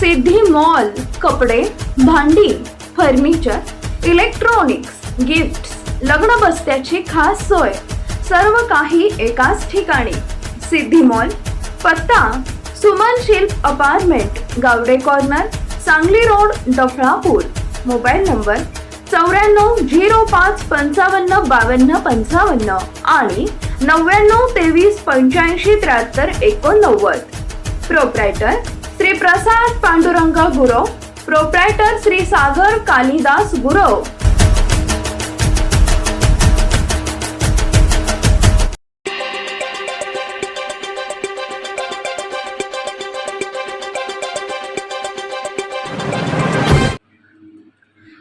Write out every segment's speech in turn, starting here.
सिद्धी mall कपडे भांडी furniture electronics gifts लग्न बस्त्याची खास सोय. सर्व काही एकाच ठिकाणी. सिद्धी मॉल पत्ता Suman Shilp apartment Gawade corner Sangli road Daphalapur. Mobile number चौऱ्याण्णव झिरो पाच पंचावन्न बावन्न पंचावन्न आणि नव्याण्णव तेवीस पंच्याऐंशी त्र्याहत्तर एकोणनव्वद. Proprietor Shri Prasad Pandurang Gurav proprietor Shri Sagar Kalidas Gurav.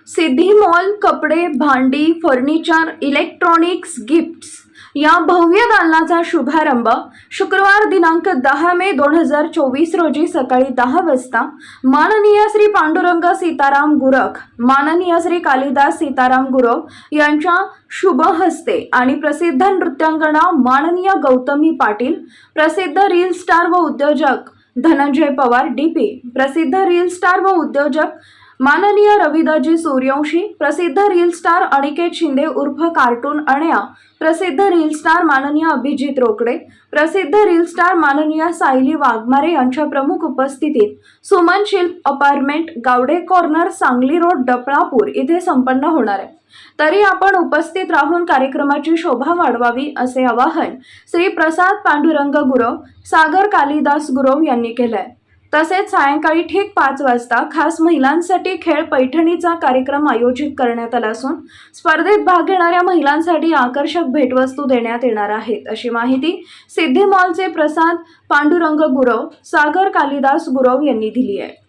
Siddhi mall कपडे भांडी फर्निचर इलेक्ट्रॉनिक्स गिफ्ट्स या भव्य दालनाचा शुभारंभ शुक्रवार दिनांक दहा मे दोन हजार चोवीस रोजी सकाळी दहा वाजता माननीय श्री पांडुरंग सीताराम गुरख माननीय श्री कालिदास सीताराम गुरव यांच्या शुभ हस्ते आणि प्रसिद्ध नृत्यांगना माननीय गौतमी पाटील प्रसिद्ध रील स्टार व उद्योजक धनंजय पवार डीपी प्रसिद्ध रील स्टार व उद्योजक माननीय रविदाजी सूर्यवंशी प्रसिद्ध रील स्टार अनिकेत शिंदे उर्फ कार्टून अण्या प्रसिद्ध रील स्टार माननीय अभिजित रोकडे प्रसिद्ध रील स्टार माननीय सायली वाघमारे यांच्या प्रमुख उपस्थितीत Suman Shilp apartment Gawade corner Sangli road Dapalapur इथे संपन्न होणार आहे. तरी आपण उपस्थित राहून कार्यक्रमाची शोभा वाढवावी असे आवाहन श्री प्रसाद पांडुरंग गुरव सागर कालिदास गुरव यांनी केलंय. तसेच सायंकाळी ठीक पाच वाजता खास महिलांसाठी खेळ पैठणीचा कार्यक्रम आयोजित करण्यात आला असून स्पर्धेत भाग घेणाऱ्या महिलांसाठी आकर्षक भेटवस्तू देण्यात येणार आहेत. अशी माहिती सिद्धी मॉलचे प्रसाद पांडुरंग गुरव सागर कालिदास गुरव यांनी दिली आहे.